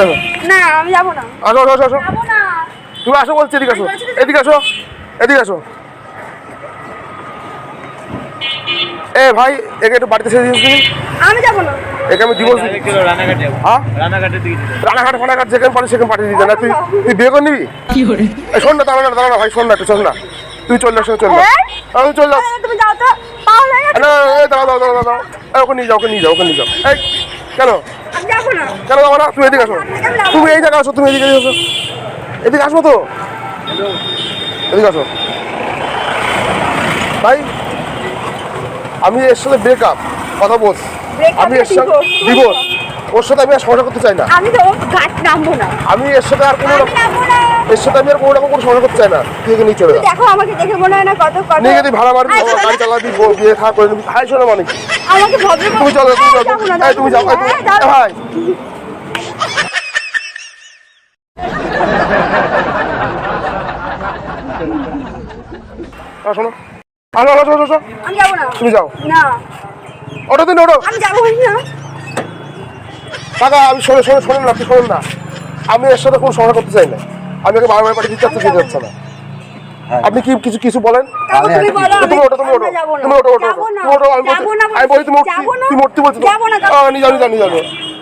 দেখো। না আমি যাব না। আসো আসো আসো আসো। যাব না। তুমি আসো বলছি এদিকে আসো। এদিকে আসো। এদিকে আসো। এ ভাই একে একটু বাড়িতে ছেড়ে দিয়েছি আমি যাব না। একে আমি দিবস রানাঘাটে হ্যাঁ? রানাঘাট ফানাঘাট যেখানে পারি সেখানে পাঠিয়ে দিতে। না তুই তুই বিয়ে করে নিবি? শোন না দাঁড়া না দাঁড়া না ভাই শোন না একটু শোন না। তুই চল না চল না। হ্যাঁ? আমি চল যাও তুমি যাও তো। পাগল না এই দাঁড়া দাঁড়া দাঁড়া দাঁড়া। এই, ওকে নিয়ে যাও ওকে নিয়ে যাও ওকে নিয়ে যাও। এই কেন? কেন যাব না? তুমি এদিকে আসো। তুমি এই জায়গায় আসো তুমি এদিকে আসো। এদিকে আসো তো? এদিকে আসো। ভাই আমি এর সাথে ব্রেকআপ কথা বল আমি এর সাথে? ডিভোর্স ওর সাথে আমি আর সমস্যা করতে চাই না। আমি তো গাছ নামবো না। আমি এর সাথে আর কোনো নামবো না। এর সাথে আমি আর কোনো রকম কোনো সংসার করতে চাই না। তুই চলে যা। দেখো আমাকে দেখে মনে হয় না কত কত নিয়ে ভাড়া মারবি গাড়ি চালাবি বিয়ে খা করে নিবি। হাই শোনো মানে আমাকে ভদ্র তুমি চলো তুমি চলো। যাব না এই, তুমি যাও হ্যাঁ, ভাই শোনো। আসো আসো আসো, আসো আমি যাব না। তুমি যাও। না। অটো দিন ওটো আমি যাব না কাকা আমি শোনো শোনো শোনেন না আপনি শোনেন না। আমি এর সাথে কোনো সংসার করতে চাই না। আমি ওকে বারবার পাঠিয়ে দিতে চাচ্ছি হচ্ছে না? আপনি কি কিছু কিছু বলেন? তুমি বলো তুমি আমি- ওটো তুমি ওটো। তুমি ওটো ওটো তুমি ওটো আমি বলি উঠতি বলছি নিয়ে যাও নিয়ে যাও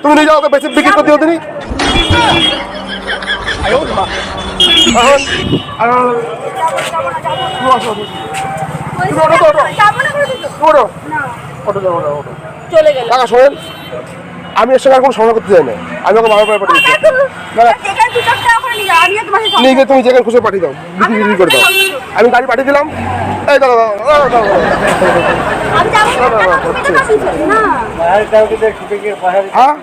তুমি নিয়ে যাও বেশি বিক্রি করে দিও তুমি এখন আর তুমি আসো, আসো। তুমি ওটো তো ওটো যাব না চলে গেল। কাকা শোনেন। আমি এর সঙ্গে আর কোনো সংসার করতে চাই না। আমি ওকে বারবার পাঠিয়ে দিচ্ছি। নিয়ে গিয়ে তুমি যেখানে খুশি পাঠিয়ে দাও। বিক্রি বিক্রি করে দাও। আমি গাড়ি পাঠিয়ে দিলাম। এই পাহাড়ে হ্যাঁ।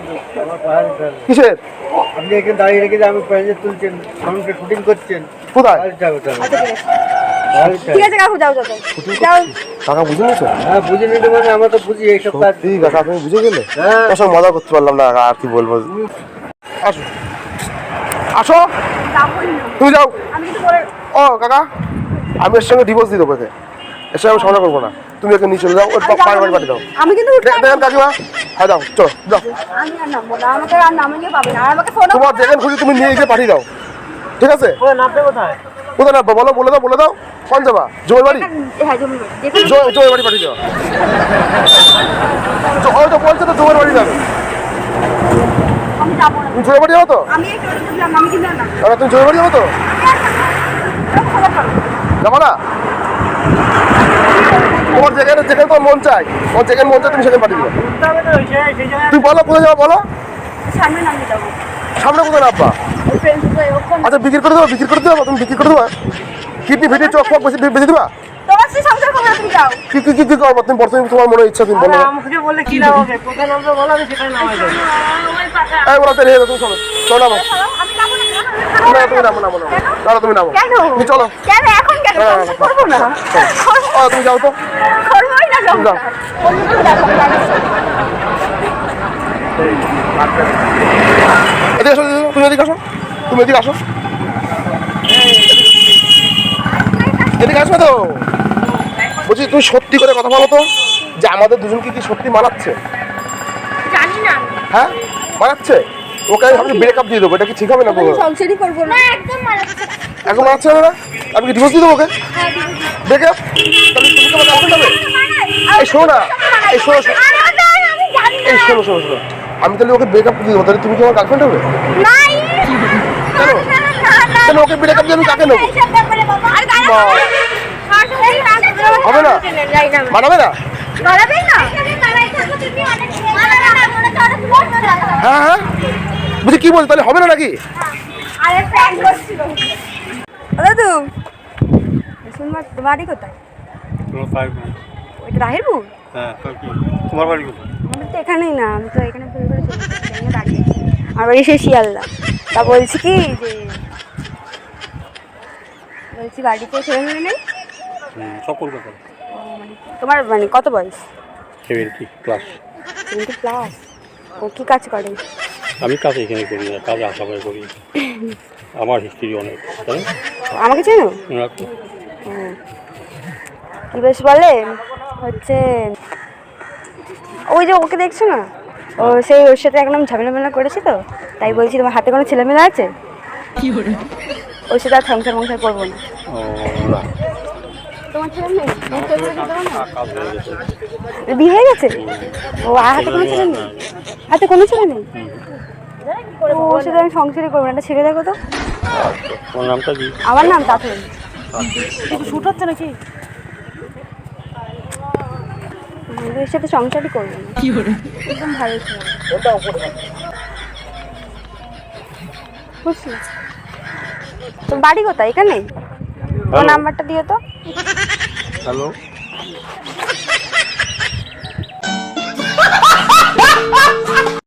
কিসের? আপনি এখানে দাঁড়িয়ে রেখে যে আমি প্যান্ডেল তুলছেন শুটিং করছেন। কোথায়? আচ্ছা। ঠিক আছে পাহাড়ের টাউকি। ঠিক আছে কাকু যাও যাও যাও। যাও। কাকা বুঝে নিয়েছো হ্যাঁ বুঝে নিতে মানে আমরা তো বুঝি এইসব কাজ। ঠিক আছে আপনি বুঝে গেলে? হ্যাঁ। তোর সঙ্গে মজা করতে পারলাম না আর কি বলব। আসো। আসো। তুমি যাও। ও কাকা আমি এর সঙ্গে ডিভোর্স দিয়ে দেবো এর সঙ্গে আমি সংসার করব না। তুমি একে নিয়ে চলে যাও ওর আমি পায়ে বাড়ি পাঠিয়ে দাও। আমি কিন্তু দেখেন কাকিমা। হ্যাঁ যাও চলো যাও। তোমার যেখানে খুশি তুমি নিয়ে গিয়ে পাঠিয়ে দাও। ঠিক আছে? কোথায়? কোথায় না বলো বলে দাও বলে দাও। কোন যাবা জমির বাড়ি? হ্যাঁ বাড়ি। জমির বাড়ি পাঠিয়ে ওই তো বলছে তো জমির বাড়ি যাবে। আমি যাব তুমি বাড়ি যাব তো? দাদা তুমি বাড়ি যাব তো? যাব না। তোমার যেখানে যেখানে তোমার মন চাই তোমার যেখানে মন চাই তুমি সেখানে পাঠিয়ে দিও। তুমি বলো কোথায় যাব বলো? সামনে নামিয়ে যাব সামনে কোথায় নামবা? আচ্ছা বিক্রি করে দেবো বিক্রি করে দেবো তুমি বিক্রি করে দেবো। কিডনি ফিটি চোখ ফোক বেশি বেশি দিবা? তোমার সাথে সংসার করবে তুমি যাও। কি কি কি কি করব? তুমি বর্তমানে তোমার মনে ইচ্ছা তুমি বলো। আমাকে বললে কি লাভ হবে? কোথায় নামবে বলো আমি সেখানে নামাই দেবো। এই ওরা তেরে তুমি চলো। চলো নামো। না তুমি নামো। নামো নামো দাঁড়া তুমি নামো। তুমি চলো। কেন এখন কেন? হ্যাঁ, করব না। ও তুমি যাও তো। করবোই না যাও। অন্য কেউ দেখো, আমি জানি। এদিকে আসো তুমি এদিকে আসো তুমি এদিকে আসো এদিকে আসবে তো বলছি তুমি সত্যি করে কথা বলো তো যে আমাদের দুজনকে কি সত্যি মানাচ্ছে জানি না। হ্যাঁ মানাচ্ছে ওকে আমি ভাবছি ব্রেকআপ দিয়ে দেবো এটা কি ঠিক হবে না। সংসারই করব না একদম মানাচ্ছে এখন মানাচ্ছে না আমি কি ডিভোর্স দিয়ে দেবো ওকে ব্রেকআপ তাহলে তুমি কি আমার গার্লফ্রেন্ড হবে এই শোনো না। এই শোনো শোনো এই শোনো শোনো শোনো। আমি তাহলে ওকে ব্রেকআপ দিয়ে দেবো। তাহলে তুমি কি আমার গার্লফ্রেন্ড হবে? তাহলে ওকে ব্রেকআপ দিয়ে আমি কাকে নেব? হবে না? মানাবে না? হ্যাঁ হ্যাঁ। বলছি কি বলছি? তাহলে হবে না নাকি? দাদু বাড়ি কোথায়? রাহিরপুর? হ্যাঁ তোমার বাড়ি কোথায়? আমাদের তো এখানেই না আমি তো এখানে ভুল করে চলে এসেছি, এখানে বাড়ি আছে। আমার বাড়ি সে শিয়ালদা। তা বলছি কি যে বলছি বাড়িতে ছেলে মেয়ে নেই সব কলকাতা। মানে তোমার মানে কত বয়স? সেভেন্টি ক্লাস টোয়েন্টি প্লাস ও কি কাজ করে? আমি কাজ এখানে করি না কাজ আশা করি। আমার হিস্ট্রি অনেক আমাকে চেনো? কি বেশ বলে হচ্ছে ওই যে ওকে দেখছ না? ও সেই ওর সাথে একদম ঝামেলা মেলা করেছি তো তাই বলছি তোমার হাতে কোনো ছেলেমেলা আছে? ওর সাথে আর সংসার মংসার করব না। বিয়ে হয়ে গেছে? ও আর হাতে কোনো ছেলে নেই? হাতে কোনো ছেলে নেই? ও ওর সাথে আমি সংসারই করব না। একটা দেখো তো। আচ্ছা আমার নাম তাথন শুট হচ্ছে নাকি? এর সাথে সংসারই করব না। একদম ভালো ছিল। বুঝলি? তো বাড়ি কোথায়? এখানে? ও নাম্বারটা দিও তো। হ্যালো